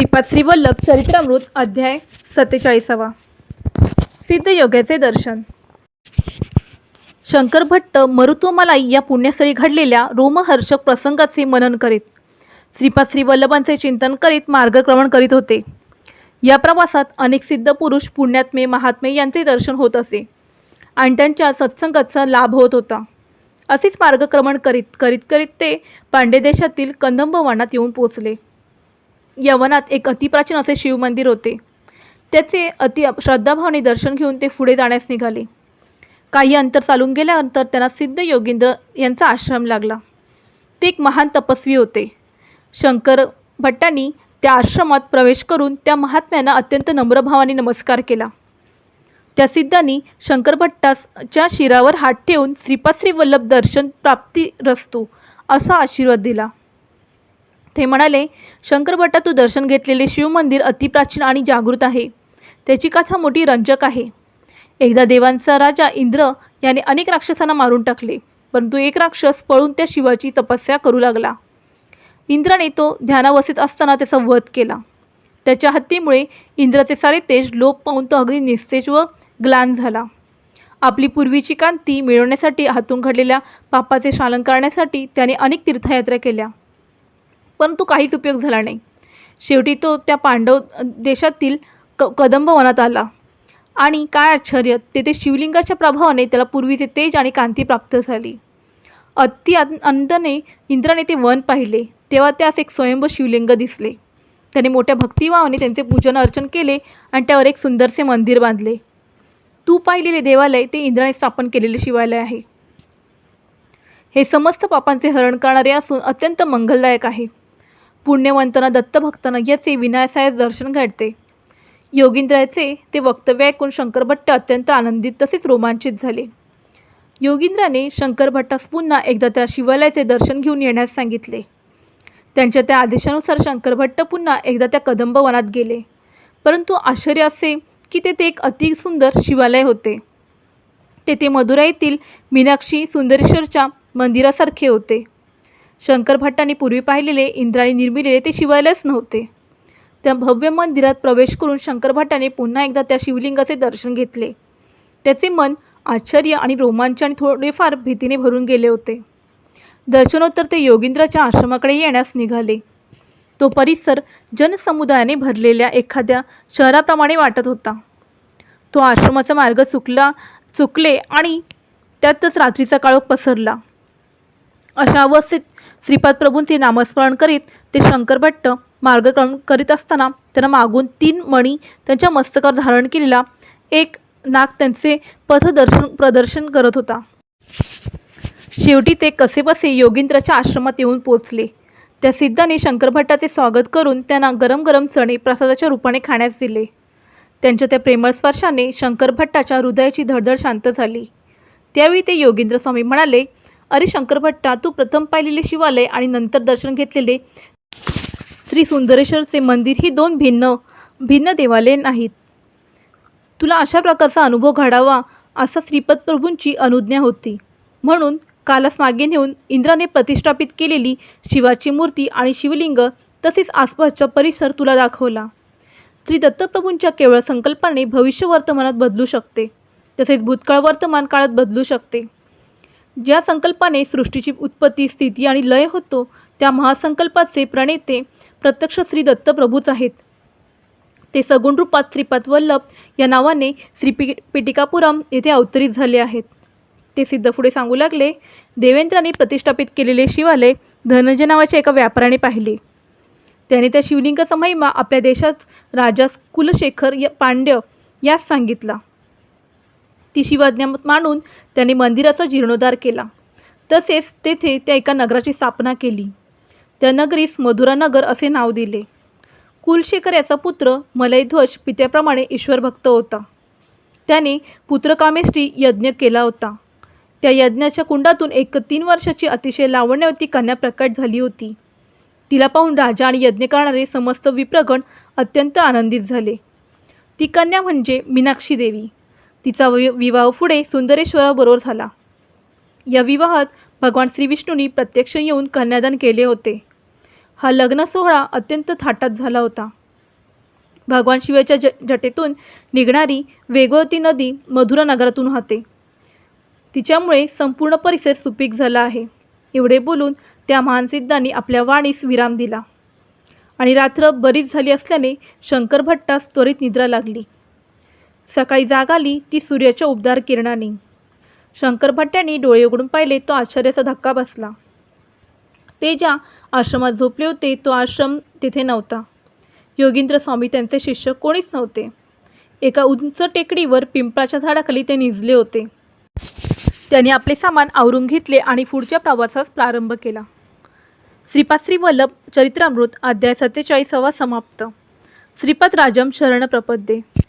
श्रीपाद श्रीवल्लभ चरित्रामृत अध्याय सत्तेचाळीसावा. सिद्धयोग्याचे दर्शन. शंकर भट्ट मरुत्वमलाई या पुण्यस्थळी घडलेल्या रोमहर्षक प्रसंगाचे मनन करीत श्रीपाद श्रीवल्लभांचे चिंतन करीत मार्गक्रमण करीत होते. या प्रवासात अनेक सिद्ध पुरुष पुण्यात्मे महात्मे यांचे दर्शन होत असे आणि त्यांच्या सत्संगाचा लाभ होत होता. असेच मार्गक्रमण करीत करीत करीत ते पांडे देशातील कंदंबवानात येऊन पोचले. यवनात एक अतिप्राचीन असे शिवमंदिर होते. त्याचे अति श्रद्धाभावाने दर्शन घेऊन ते पुढे जाण्यास निघाले. काही अंतर चालून गेल्यानंतर त्यांना सिद्ध योगींद्र यांचा आश्रम लागला. ते एक महान तपस्वी होते. शंकर भट्टांनी त्या आश्रमात प्रवेश करून त्या महात्म्यांना अत्यंत नम्रभावाने नमस्कार केला. त्या सिद्धांनी शंकरभट्टाच्या शिरावर हात ठेवून श्रीपाद श्री वल्लभ दर्शन प्राप्ती रस्तू असा आशीर्वाद दिला. ते म्हणाले शंकरभट्टा तू दर्शन घेतलेले शिवमंदिर अतिप्राचीन आणि जागृत आहे. त्याची कथा मोठी रंजक आहे. एकदा देवांचा राजा इंद्र याने अनेक राक्षसांना मारून टाकले परंतु एक राक्षस पळून त्या शिवाची तपस्या करू लागला. इंद्राने तो ध्यानावस्थेत असताना त्याचा वध केला. त्याच्या हत्येमुळे इंद्राचे सारे तेज लोप पाहून तो अगदी निस्तेज व ग्लान झाला. आपली पूर्वीची कांती मिळवण्यासाठी हातून घडलेल्या पापाचे शालन करण्यासाठी त्याने अनेक तीर्थयात्रा केल्या. परंतु काहीच उपयोग झाला नाही. शेवटी तो त्या पांडव देशातील क कदंब वनात आला. आणि काय आश्चर्य तेथे शिवलिंगाच्या प्रभावाने त्याला पूर्वीचे तेज आणि कांती प्राप्त झाली. अति अंदने इंद्राने ते वन पाहिले. तेव्हा त्यास एक स्वयंभ शिवलिंग दिसले. त्याने मोठ्या भक्तिभावाने त्यांचे पूजन अर्चन केले आणि त्यावर एक सुंदरसे मंदिर बांधले. तू पाहिलेले देवालय ते इंद्राने स्थापन केलेले शिवालय आहे. हे समस्त पापांचे हरण करणारे असून अत्यंत मंगलदायक आहे. पुण्यवंतांना दत्तभक्तांना याचे विनायसाय दर्शन घडते. योगिंद्राचे ते वक्तव्य ऐकून शंकरभट्ट अत्यंत आनंदित तसेच रोमांचित झाले. योगिंद्राने शंकरभट्टास पुन्हा एकदा त्या शिवालयाचे दर्शन घेऊन येण्यास सांगितले. त्यांच्या त्या आदेशानुसार शंकरभट्ट पुन्हा एकदा त्या कदंब वनात गेले. परंतु आश्चर्य असे की तेथे एक अतिसुंदर शिवालय होते. तेथे मदुराईतील मीनाक्षी सुंदरेश्वरच्या मंदिरासारखे होते. शंकर भट्टांनी पूर्वी पाहिलेले इंद्राने निर्मिलेले ते शिवायलाच नव्हते. त्या भव्य मंदिरात प्रवेश करून शंकर भट्टाने पुन्हा एकदा त्या शिवलिंगाचे दर्शन घेतले. त्याचे मन आश्चर्य आणि रोमांच आणि थोडेफार भीतीने भरून गेले होते. दर्शनोत्तर ते योगींद्राच्या आश्रमाकडे येण्यास निघाले. तो परिसर जनसमुदायाने भरलेल्या एखाद्या शहराप्रमाणे वाटत होता. तो आश्रमाचा मार्ग चुकला चुकले आणि त्यातच रात्रीचा काळोख पसरला. अशा अवस्थेत श्रीपाद प्रभूंचे नामस्मरण करीत ते शंकरभट्ट मार्गक्रमण करीत असताना त्यांना मागून तीन मणी त्यांच्या मस्तकावर धारण केलेला एक नाग त्यांचे पथदर्शन प्रदर्शन करत होता. शेवटी ते कसेबसे योगिंद्राच्या आश्रमात येऊन पोचले त्या सिद्धाने शंकरभट्टाचे स्वागत करून त्यांना गरम गरम चणे प्रसादाच्या रूपाने खाण्यास दिले. त्यांच्या त्या प्रेमळ स्पर्शाने शंकरभट्टाच्या हृदयाची धडधड शांत झाली. त्यावेळी ते योगींद्र स्वामी म्हणाले अरे शंकरभट्टा तू प्रथम पाहिलेले शिवालय आणि नंतर दर्शन घेतलेले श्री सुंदरेश्वरचे मंदिर ही दोन भिन्न भिन्न देवालये नाहीत. तुला अशा प्रकारचा अनुभव घडावा असा श्रीपद प्रभूंची अनुज्ञा होती. म्हणून कालास मागे नेऊन इंद्राने प्रतिष्ठापित केलेली शिवाची मूर्ती आणि शिवलिंग तसेच आसपासचा परिसर तुला दाखवला. श्री दत्तप्रभूंच्या केवळ संकल्पाने भविष्य वर्तमानात बदलू शकते तसेच भूतकाळ वर्तमान काळात बदलू शकते. ज्या संकल्पाने सृष्टीची उत्पत्ती स्थिती आणि लय होतो त्या महासंकल्पाचे प्रणेते प्रत्यक्ष श्री दत्तप्रभूच आहेत. ते सगुण रूपात श्रीपाद वल्लभ या नावाने श्रीपि पिटिकापुरम येथे अवतरित झाले आहेत. ते सिद्ध पुढे सांगू लागले देवेंद्राने प्रतिष्ठापित केलेले शिवालय धनंजय नावाच्या एका व्यापाराने पाहिले. त्याने त्या शिवलिंगाचा महिमा आपल्या देशात राजा कुलशेखर या पांड्य यास सांगितला. ती शिवाज्ञा मानून त्याने मंदिराचा जीर्णोद्धार केला. तसेच तेथे त्या एका नगराची स्थापना केली. त्या नगरीस मधुरा नगर असे नाव दिले. कुलशेखर याचा पुत्र मलयध्वज पित्याप्रमाणे ईश्वरभक्त होता. त्याने पुत्रकामेष्टी यज्ञ केला होता. त्या यज्ञाच्या कुंडातून एक तीन वर्षाची अतिशय लावण्यवती कन्या प्रकट झाली होती. तिला पाहून राजा आणि यज्ञ करणारे समस्त विप्रगण अत्यंत आनंदित झाले. ती कन्या म्हणजे मीनाक्षी देवी. तिचा वि विवाह पुढे सुंदरेश्वराबरोबर झाला. या विवाहात भगवान श्रीविष्णूंनी प्रत्यक्ष येऊन कन्यादान केले होते. हा लग्न सोहळा अत्यंत थाटात झाला होता. भगवान शिवाच्या ज जटेतून निघणारी वेगवती नदी मधुरा नगरातून वाहते. तिच्यामुळे संपूर्ण परिसर सुपीक झाला आहे. एवढे बोलून त्या महानसिद्धांनी आपल्या वाणीस विराम दिला. आणि रात्र बरीच झाली असल्याने शंकर भट्टास त्वरित निद्रा लागली. सकाळी जाग आली ती सूर्याच्या उबदार किरणाने. शंकर भट्ट्यांनी डोळे उघडून पाहिले तो आश्चर्याचा धक्का बसला. ते ज्या आश्रमात झोपले होते तो आश्रम तिथे नव्हता. योगींद्र स्वामी त्यांचे शिष्य कोणीच नव्हते. एका उंच टेकडीवर पिंपळाच्या झाडाखाली ते निजले होते. त्यांनी आपले सामान आवरून घेतले आणि पुढच्या प्रवासास प्रारंभ केला. श्रीपाद श्री वल्लभ चरित्रामृत अध्याय सत्तेचाळीसावा समाप्त. श्रीपाद राजम शरण प्रपद्ये